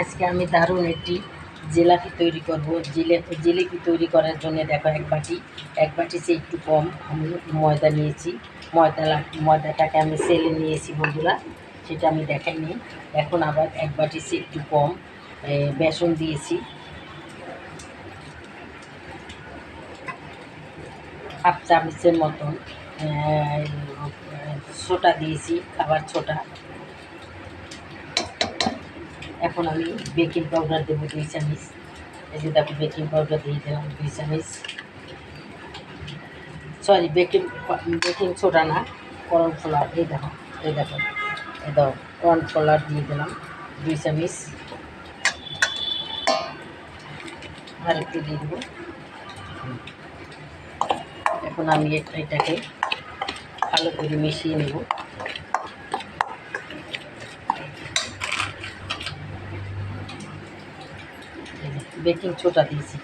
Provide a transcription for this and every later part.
আজকে আমি দারুণ একটি জিলাপি তৈরি করব। জিলে জিলিপি তৈরি করার জন্য দেখো এক বাটি এক বাটি সে একটু কম আমি ময়দা নিয়েছি। ময়দা ময়দাটাকে আমি সেলে নিয়েছি বন্ধুরা, সেটা আমি দেখাইনি। এখন আবার এক বাটি সে একটু কম বেসন দিয়েছি। হাফ চামচের মতন ছোটা দিয়েছি খাবার ছোটা। এখন আমি বেকিং পাউডার দেবো দুই চামচ। এই যে দেখো বেকিং পাউডার দিয়ে দিলাম দুই চামচ। সরি বেকিং বেকিং সোডা না কর্ন ফ্লাওয়ার এই দেখো এই দেখো এই দেখো কর্ন ফ্লাওয়ার দিয়ে দিলাম দুই চামচ। আর একটু দিয়ে দেবো। এখন আমি এটা- এটাকে ভালো করে মিশিয়ে নেব। বেকিং ছোটা দিয়েছি।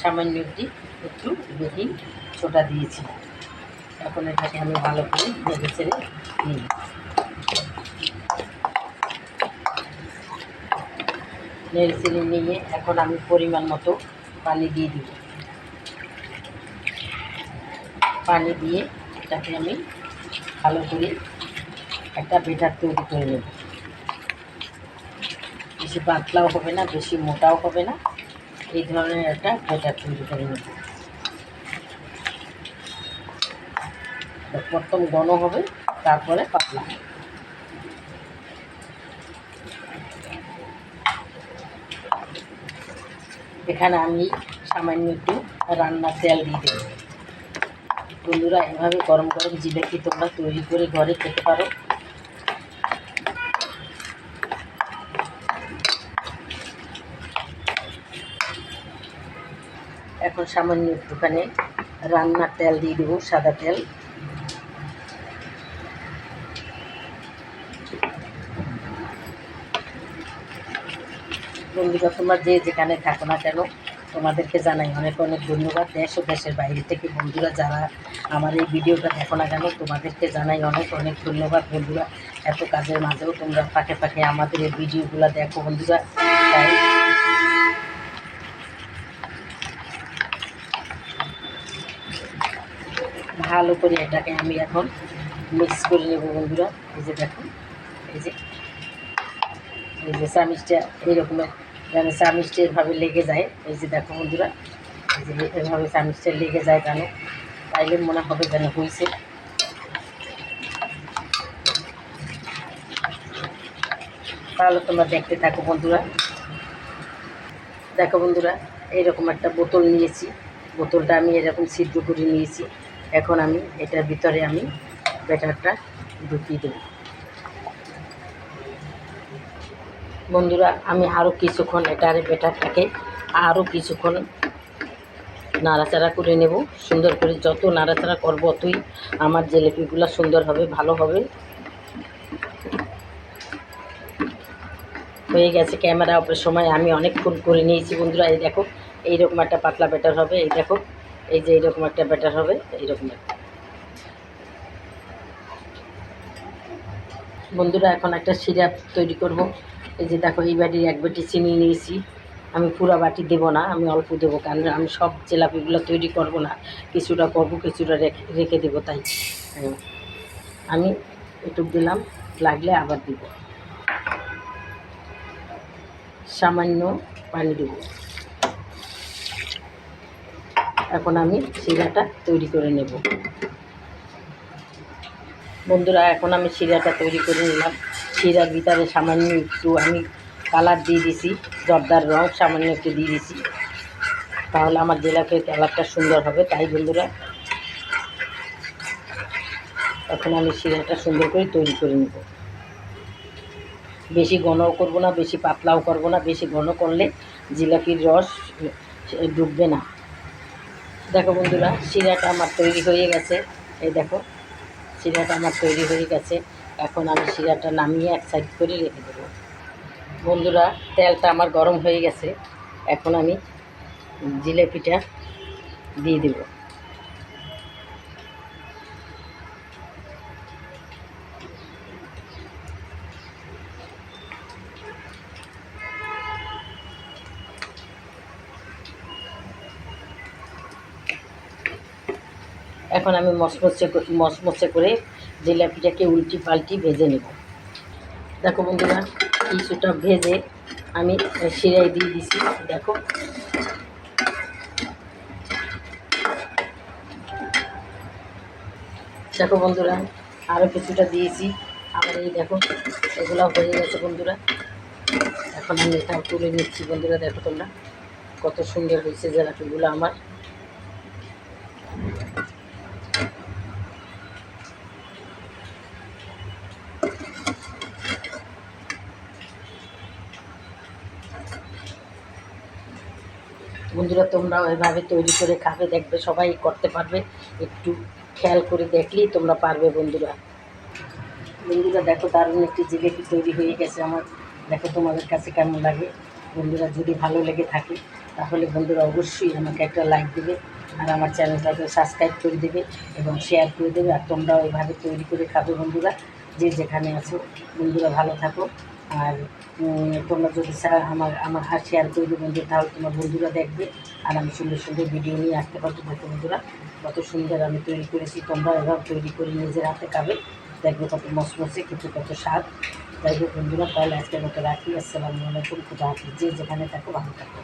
সামান্য একটি একটু বেকিং ছোটা দিয়েছি। এখন এটাকে আমি ভালো করে নেড়ে ছেড়ে নিই নেড়ে ছেড়ে নিয়ে এখন আমি পরিমাণ মতো পানি দিয়ে দিব। পানি দিয়ে এটাকে আমি ভালো করে একটা বেটার তৈরি করে নেব। বেশি পাতলাও হবে না, বেশি মোটাও হবে না। এই ধরনের একটা বেটার তৈরি করে নেব প্রথম ঘন হবে, তারপরে পাতলা। এখানে আমি সামান্য একটু রান্নার তেল দিয়ে দেবো। বন্ধুরা, এভাবে গরম গরম জিলেপি তোমরা তৈরি করে ঘরে খেতে পারো। এখন সামান্য একটুখানি রান্নার তেল দিয়ে দেবো, সাদা তেল। বন্ধুরা, তোমরা যে যেখানে থাকো না কেন, তোমাদেরকে জানাই অনেক অনেক ধন্যবাদ। দেশ ও দেশের বাইরে থেকে বন্ধুরা, যারা আমার এই ভিডিওটা দেখো না কেন, তোমাদেরকে জানাই অনেক অনেক ধন্যবাদ বন্ধুরা। এত কাজের মাঝেও তোমরা ফাঁকে ফাঁকে আমাদের এই ভিডিওগুলো দেখো বন্ধুরা। তাই ভালো করে এটাকে আমি এখন মিক্স করে নেব বন্ধুরা। এই যে দেখো এই যে এই যে চামিচটা এইরকম যেন চামিচটা এভাবে লেগে যায়। এই যে দেখো বন্ধুরা, এই যে এভাবে চামিচটা লেগে যায় কেন? তাইলে মনে হবে যেন হয়েছে। তাহলে তোমরা দেখতে থাকো বন্ধুরা। দেখো বন্ধুরা এইরকম একটা বোতল নিয়েছি। বোতলটা আমি এরকম সিদ্ধ করে নিয়েছি। এখন আমি এটার ভিতরে আমি ব্যাটারটা ঢুকিয়ে দেবো। বন্ধুরা, আমি আরও কিছুক্ষণ এটার ব্যাটারটাকে আরও কিছুক্ষণ নাড়াচাড়া করে নেব। সুন্দর করে যত নাড়াচাড়া করব, অতই আমার জিলিপিগুলো সুন্দর হবে, ভালো হবে। হয়ে গেছে ক্যামেরা অপের সময়, আমি অনেকক্ষণ করে নিয়েছি বন্ধুরা। এই দেখো, এইরকম একটা পাতলা ব্যাটার হবে, এই দেখো। এই যে এইরকম একটা ব্যাটার হবে, এইরকম একটা বন্ধুরা, এখন একটা সিরাপ তৈরি করব। এই যে দেখো, এই বাটির এক বাটি চিনি নিয়েছি। আমি পুরো বাটি দেবো না, আমি অল্প দেবো, কারণ আমি সব জিলাপিগুলো তৈরি করব না। কিছুটা করব, কিছুটা রেখে রেখে দেবো, তাই। আমি এটুক দিলাম, লাগলে আবার দিব। সামান্য পানি দেব। এখন আমি শিরাটা তৈরি করে নেব। বন্ধুরা, এখন আমি শিরাটা তৈরি করে নিলাম। শিরার ভিতরে সামান্য একটু আমি কালার দিয়ে দিছি, জর্দার রং সামান্য একটু দিয়ে দিছি। তাহলে আমার জেলাকে কালারটা সুন্দর হবে। তাই বন্ধুরা, এখন আমি শিরাটা সুন্দর করে তৈরি করে নেব। বেশি ঘনও করব না, বেশি পাতলাও করব না, বেশি ঘন করলে জিলাপির রস ডুববে না। দেখো বন্ধুরা, শিরাটা আমার তৈরি হয়ে গেছে। এই দেখো, শিরাটা আমার তৈরি হয়ে গেছে। এখন আমি শিরাটা নামিয়ে এক সাইড করে রেখে দেবো। বন্ধুরা, তেলটা আমার গরম হয়ে গেছে। এখন আমি জিলেপিটা দিয়ে দেবো। এখন আমি মচমচে ক- করে জিলাপিটাকে উল্টি পাল্টি ভেজে নেব। দেখো বন্ধুরা কিছুটা ভেজে আমি সিরাই দিয়ে দিছি, দেখো। দেখো বন্ধুরা আরও কিছুটা দিয়েছি। আবার এই দেখো, এগুলো হয়ে গেছে বন্ধুরা। এখন আমি এটা তুলে নিচ্ছি বন্ধুরা, দেখো তোমরা। কত সুন্দর হয়েছে জেলাপিগুলো আমার। বন্ধুরা, তোমরাও এভাবে তৈরি করে খাবে, দেখবে সবাই করতে পারবে। একটু খেয়াল করে দেখলেই তোমরা পারবে বন্ধুরা। বন্ধুরা, দেখো দারুণ একটি জিলেপি তৈরি হয়ে গেছে আমার। দেখো তোমাদের কাছে কেমন লাগে? বন্ধুরা, যদি ভালো লেগে থাকে, তাহলে বন্ধুরা অবশ্যই আমাকে একটা লাইক দেবে আর আমার চ্যানেলটাকে সাবস্ক্রাইব করে দেবে এবং শেয়ার করে দেবে। আর তোমরাও এভাবে তৈরি করে খাবে বন্ধুরা, যে যেখানে আছো। বন্ধুরা, ভালো থাকো। আর তোমরা যদি স্যার আমার আমার হাত শেয়ার করে দেবে বন্ধু, তাহলে তোমার বন্ধুরা দেখবে। আর আমি সুন্দর সুন্দর ভিডিও নিয়ে আসতে পারব দেখো বন্ধুরা। কত সুন্দর আমি তৈরি করেছি, তোমরা এভাবে তৈরি করে নিজের হাতে খাবে। দেখবে কত মসমসে কিছু কত স্বাদ। দেখবে বন্ধুরা, তাহলে আজকের মতো রাখি। আসসালামু আলাইকুম, খুদা হাফিজ। যে যেখানে থাকো, ভালো থাকো।